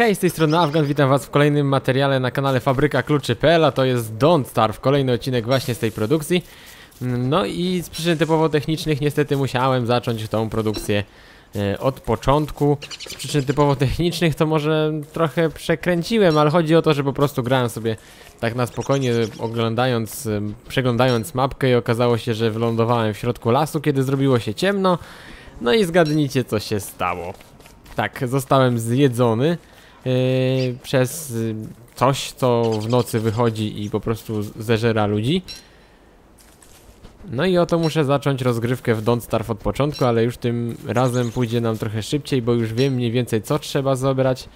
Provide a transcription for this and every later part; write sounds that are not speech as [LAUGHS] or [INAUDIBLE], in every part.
Hej, z tej strony Afgan, witam was w kolejnym materiale na kanale Fabryka Kluczy.pl, a to jest Don't Starve, kolejny odcinek właśnie z tej produkcji. No i z przyczyn typowo technicznych niestety musiałem zacząć tą produkcję e, od początku. Z przyczyn typowo technicznych to może trochę przekręciłem, ale chodzi o to, że po prostu grałem sobie tak na spokojnie, oglądając, e, przeglądając mapkę i okazało się, że wylądowałem w środku lasu, kiedy zrobiło się ciemno. No i zgadnijcie co się stało. Tak, zostałem zjedzony yy, przez yy, coś, co w nocy wychodzi i po prostu zeżera ludzi. No i oto muszę zacząć rozgrywkę w Don't Starve od początku, ale już tym razem pójdzie nam trochę szybciej, bo już wiem mniej więcej co trzeba zebrać,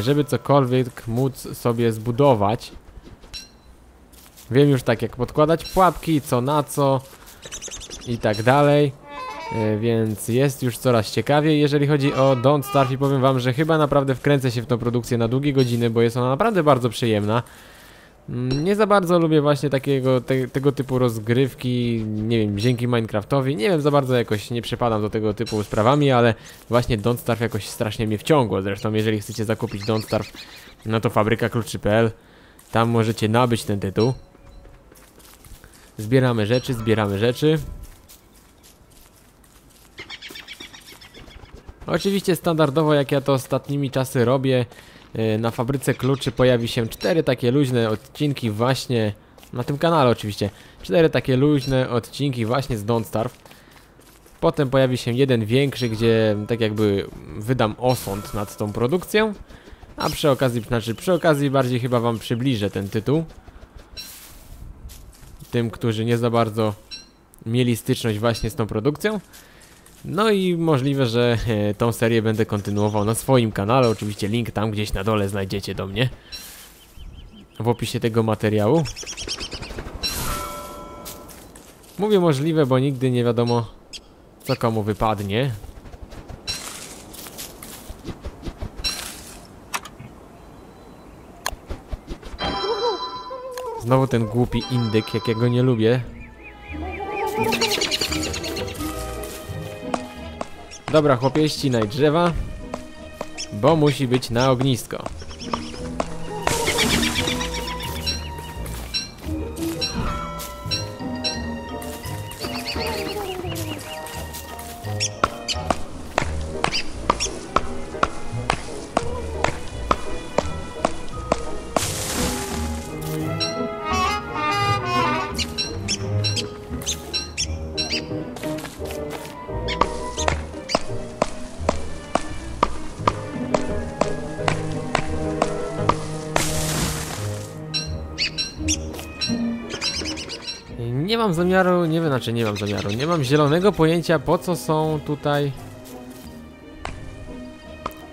żeby cokolwiek móc sobie zbudować. Wiem już tak jak podkładać pułapki, co na co i tak dalej. E, Więc jest już coraz ciekawiej, jeżeli chodzi o Don't Starve i powiem wam, że chyba naprawdę wkręcę się w tą produkcję na długie godziny, bo jest ona naprawdę bardzo przyjemna. Mm, Nie za bardzo lubię właśnie takiego, te, tego typu rozgrywki, nie wiem, dzięki Minecraftowi, nie wiem, za bardzo jakoś nie przypadam do tego typu sprawami, ale właśnie Don't Starve jakoś strasznie mnie wciągło, zresztą jeżeli chcecie zakupić Don't Starve, no to fabryka kluczy.pl, tam możecie nabyć ten tytuł. Zbieramy rzeczy, zbieramy rzeczy. Oczywiście standardowo jak ja to ostatnimi czasy robię yy, Na fabryce kluczy pojawi się cztery takie luźne odcinki właśnie Na tym kanale oczywiście Cztery takie luźne odcinki właśnie z Don't Starve. Potem pojawi się jeden większy, gdzie tak jakby wydam osąd nad tą produkcją A przy okazji, znaczy przy okazji bardziej chyba wam przybliżę ten tytuł. Tym, którzy nie za bardzo mieli styczność właśnie z tą produkcją no i możliwe, że e, tą serię będę kontynuował na swoim kanale. Oczywiście link tam gdzieś na dole znajdziecie do mnie. W opisie tego materiału. Mówię możliwe, bo nigdy nie wiadomo co komu wypadnie. Znowu ten głupi indyk, jakiego nie lubię. Dobra, chłopie, ścinaj drzewa, bo musi być na ognisko. Mam zamiaru, nie wiem, znaczy nie mam zamiaru, nie mam zielonego pojęcia po co są tutaj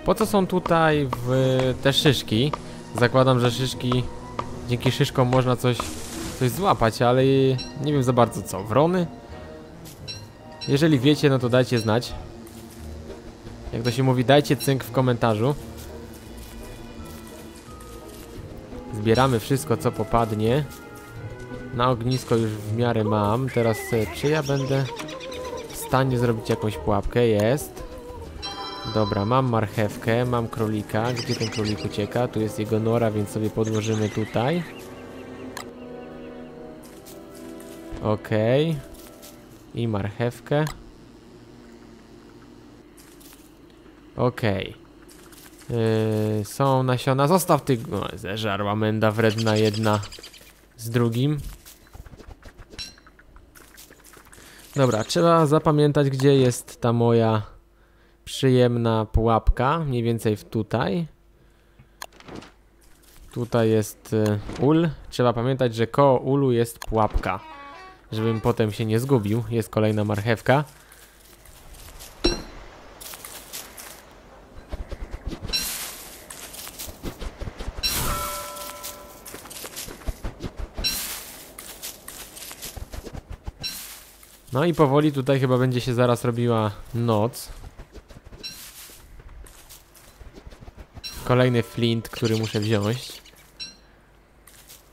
Po co są tutaj w te szyszki. Zakładam, że szyszki, dzięki szyszkom można coś, coś złapać, ale nie wiem za bardzo co, wrony? Jeżeli wiecie, no to dajcie znać. Jak to się mówi, dajcie cynk w komentarzu. Zbieramy wszystko co popadnie na ognisko już w miarę mam. Teraz czy ja będę w stanie zrobić jakąś pułapkę? Jest. Dobra, mam marchewkę, mam królika. Gdzie ten królik ucieka? Tu jest jego nora, więc sobie podłożymy tutaj. Okej. I marchewkę. Okej. Yy, są nasiona. Zostaw ty... No, zeżarła menda wredna jedna z drugim. Dobra, trzeba zapamiętać, gdzie jest ta moja przyjemna pułapka. Mniej więcej tutaj. Tutaj jest y, ul. Trzeba pamiętać, że koło ulu jest pułapka. Żebym potem się nie zgubił. Jest kolejna marchewka. No i powoli tutaj chyba będzie się zaraz robiła noc. Kolejny flint, który muszę wziąć.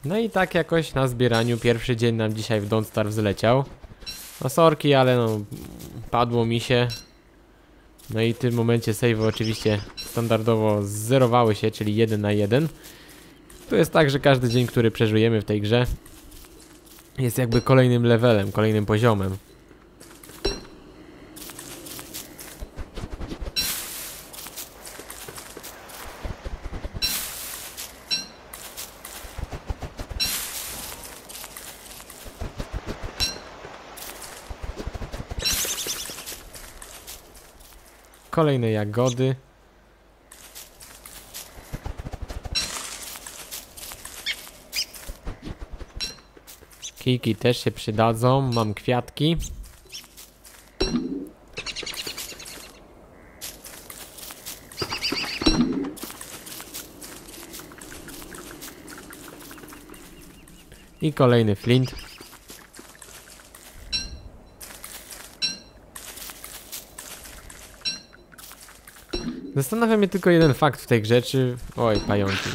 No i tak jakoś na zbieraniu pierwszy dzień nam dzisiaj w Don't Starve zleciał. No sorki, ale no padło mi się. No i w tym momencie save oczywiście standardowo zerowały się, czyli 1 na 1. To jest tak, że każdy dzień, który przeżyjemy w tej grze jest jakby kolejnym levelem, kolejnym poziomem. Kolejne jagody. Kijki też się przydadzą. Mam kwiatki. I kolejny flint. Zastanawia mnie tylko jeden fakt w tej grze, czy... Oj, pająki.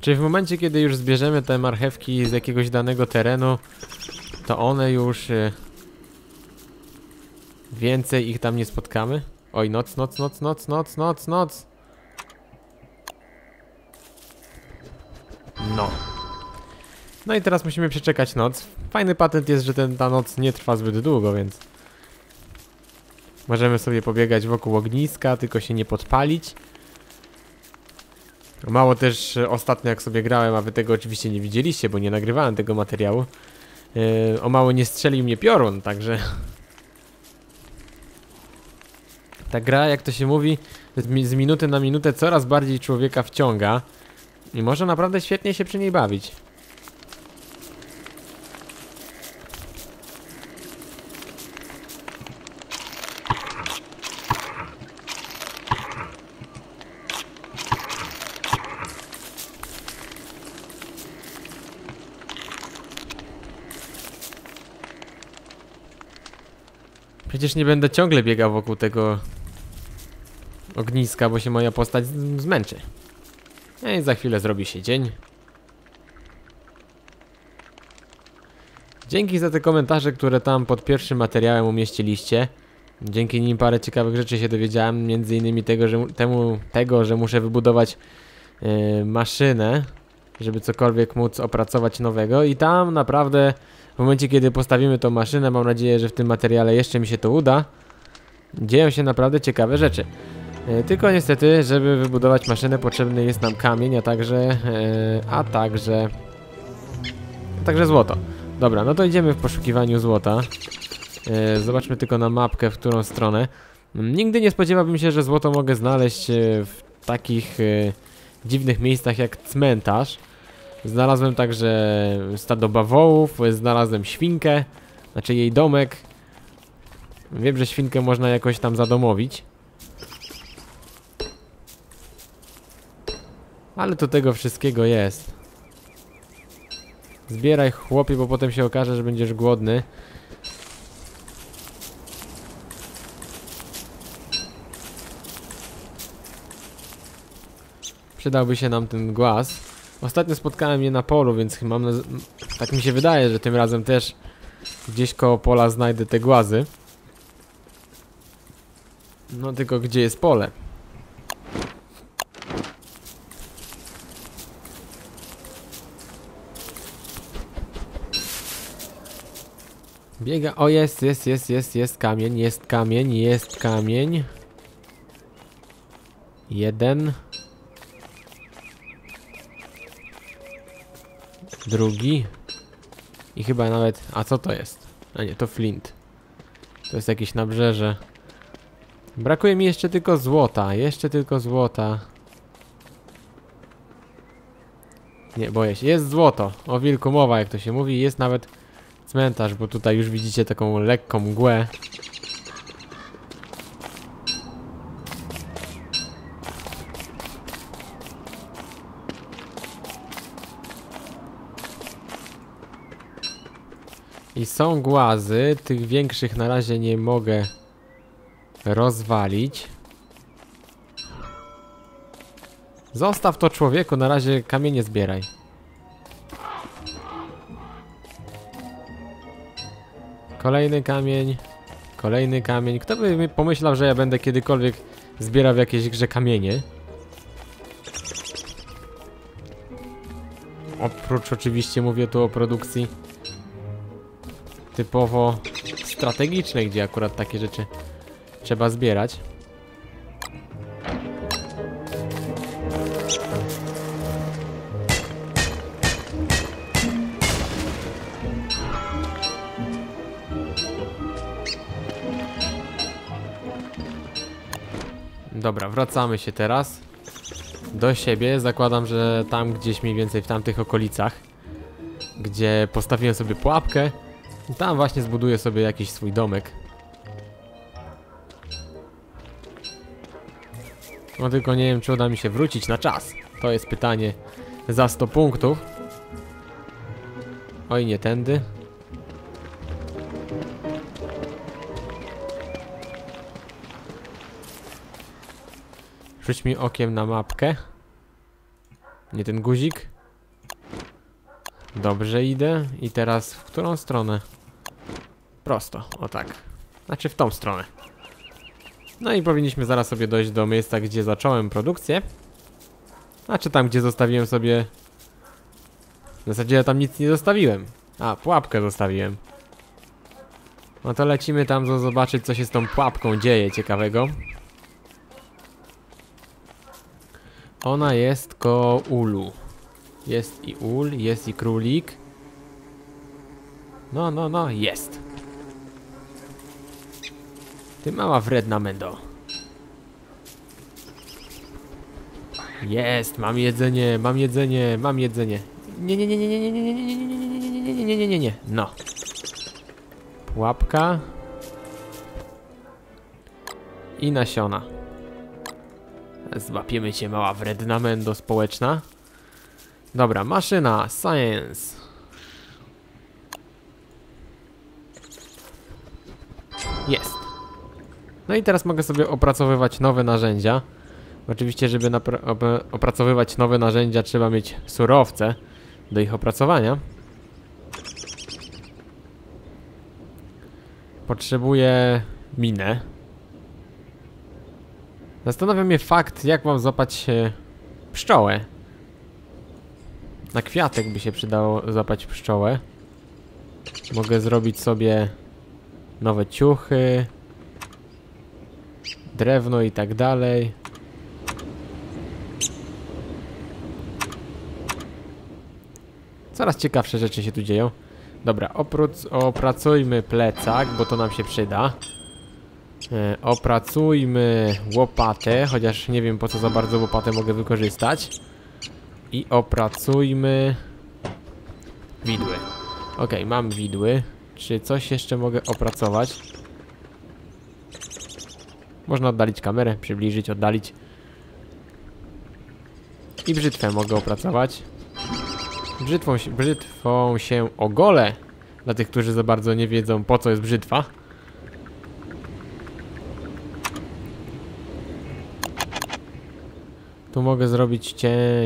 Czy w momencie, kiedy już zbierzemy te marchewki z jakiegoś danego terenu, to one już... y, Więcej ich tam nie spotkamy? Oj, noc, noc, noc, noc, noc, noc, noc! No i teraz musimy przeczekać noc. Fajny patent jest, że ten, ta noc nie trwa zbyt długo, więc... Możemy sobie pobiegać wokół ogniska, tylko się nie podpalić. Mało też e, ostatnio jak sobie grałem, a wy tego oczywiście nie widzieliście, bo nie nagrywałem tego materiału. Yy, o mało nie strzelił mnie piorun, także... [LAUGHS] Ta gra, jak to się mówi, z, mi z minuty na minutę coraz bardziej człowieka wciąga. I może naprawdę świetnie się przy niej bawić. Przecież nie będę ciągle biegał wokół tego ogniska, bo się moja postać zmęczy. No i za chwilę zrobi się dzień. Dzięki za te komentarze, które tam pod pierwszym materiałem umieściliście. Dzięki nim parę ciekawych rzeczy się dowiedziałem, między innymi tego, że, mu- temu, tego, że muszę wybudować e, maszynę, żeby cokolwiek móc opracować nowego i tam naprawdę w momencie, kiedy postawimy tą maszynę, mam nadzieję, że w tym materiale jeszcze mi się to uda, dzieją się naprawdę ciekawe rzeczy. E, Tylko niestety, żeby wybudować maszynę potrzebny jest nam kamień, a także, e, a także, a także złoto. Dobra, no to idziemy w poszukiwaniu złota. E, Zobaczmy tylko na mapkę, w którą stronę. Mm, Nigdy nie spodziewałbym się, że złoto mogę znaleźć w takich dziwnych miejscach jak cmentarz. Znalazłem także stado bawołów, znalazłem świnkę, znaczy jej domek. Wiem, że świnkę można jakoś tam zadomowić. Ale to tego wszystkiego jest. Zbieraj chłopie, bo potem się okaże, że będziesz głodny. Przydałby się nam ten głaz. Ostatnio spotkałem je na polu, więc mam... Tak mi się wydaje, że tym razem też gdzieś koło pola znajdę te głazy. No tylko gdzie jest pole? Biega, o jest, jest, jest, jest, jest kamień, jest kamień, jest kamień. Jeden. Drugi. I chyba nawet, a co to jest? A nie, to flint. To jest jakieś nabrzeże. Brakuje mi jeszcze tylko złota, jeszcze tylko złota. Nie, boję się. Jest złoto. O wilku mowa, jak to się mówi. Jest nawet cmentarz, bo tutaj już widzicie taką lekką mgłę. I są głazy, tych większych na razie nie mogę rozwalić. Zostaw to człowieku, na razie kamienie zbieraj. Kolejny kamień. Kolejny kamień. Kto by pomyślał, że ja będę kiedykolwiek zbierał w jakiejś grze kamienie? Oprócz oczywiście mówię tu o produkcji typowo strategicznej, gdzie akurat takie rzeczy trzeba zbierać. Dobra, wracamy się teraz do siebie. Zakładam, że tam gdzieś mniej więcej w tamtych okolicach, gdzie postawiłem sobie pułapkę, tam właśnie zbuduję sobie jakiś swój domek. No tylko nie wiem, czy uda mi się wrócić na czas. To jest pytanie za 100 punktów. Oj, nie tędy. Rzuć mi okiem na mapkę. Nie ten guzik. Dobrze idę. I teraz w którą stronę? Prosto, o tak. Znaczy w tą stronę. No i powinniśmy zaraz sobie dojść do miejsca, gdzie zacząłem produkcję. Znaczy tam, gdzie zostawiłem sobie... W zasadzie ja tam nic nie zostawiłem. A, pułapkę zostawiłem. No to lecimy tam, zo- zobaczyć co się z tą pułapką dzieje ciekawego. Ona jest ko ulu. Jest i ul, jest i królik. No, no, no, jest. Ty mała wredna mendo. Jest, mam jedzenie, mam jedzenie, mam jedzenie. Nie, nie, nie, nie, nie, nie, nie, nie, nie, nie, nie, nie, nie, nie, nie, nie, no. Pułapka. I nasiona. Złapiemy cię, mała wredna mendo społeczna. Dobra, maszyna, science. Jest. No i teraz mogę sobie opracowywać nowe narzędzia. Oczywiście, żeby opracowywać nowe narzędzia, trzeba mieć surowce do ich opracowania. Potrzebuję minę. Zastanawia mnie fakt, jak mam złapać e, pszczołę. Na kwiatek by się przydało złapać pszczołę. Mogę zrobić sobie nowe ciuchy, drewno i tak dalej. Coraz ciekawsze rzeczy się tu dzieją. Dobra, opracujmy plecak, bo to nam się przyda. E, opracujmy łopatę, chociaż nie wiem po co za bardzo łopatę mogę wykorzystać. I opracujmy widły. Ok, mam widły. Czy coś jeszcze mogę opracować? Można oddalić kamerę, przybliżyć, oddalić. I brzytwę mogę opracować. Brzytwą, się- brzytwą się ogolę. Dla tych, którzy za bardzo nie wiedzą po co jest brzytwa. Tu mogę zrobić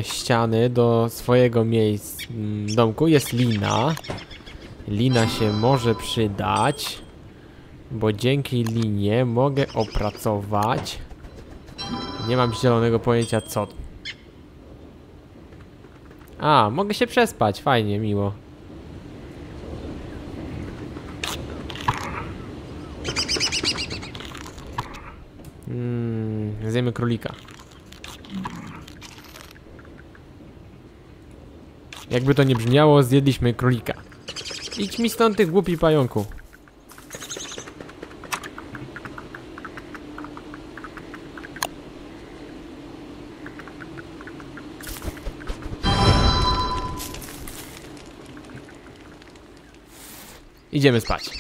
ściany do swojego miejsca domku. Jest lina. Lina się może przydać. Bo dzięki linie mogę opracować. Nie mam zielonego pojęcia co. A, mogę się przespać. Fajnie, miło. Mmm, zjemy królika. Jakby to nie brzmiało, zjedliśmy królika. Idź mi stąd, ty głupi pająku. Idziemy spać.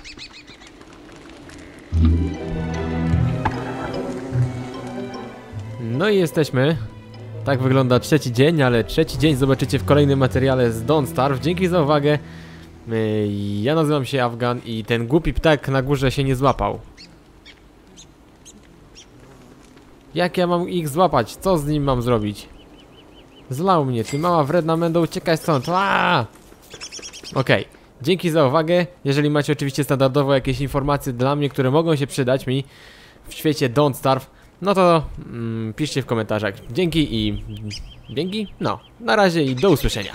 No i jesteśmy. Tak wygląda trzeci dzień, ale trzeci dzień zobaczycie w kolejnym materiale z Don't Starve. Dzięki za uwagę. Yy, Ja nazywam się Afgan i ten głupi ptak na górze się nie złapał. Jak ja mam ich złapać? Co z nim mam zrobić? Zlał mnie, ty mała wredna mendo, uciekaj stąd. Okej, dzięki za uwagę. Jeżeli macie oczywiście standardowo jakieś informacje dla mnie, które mogą się przydać mi w świecie Don't Starve, no to mm, piszcie w komentarzach. Dzięki i... Dzięki? No, na razie i do usłyszenia.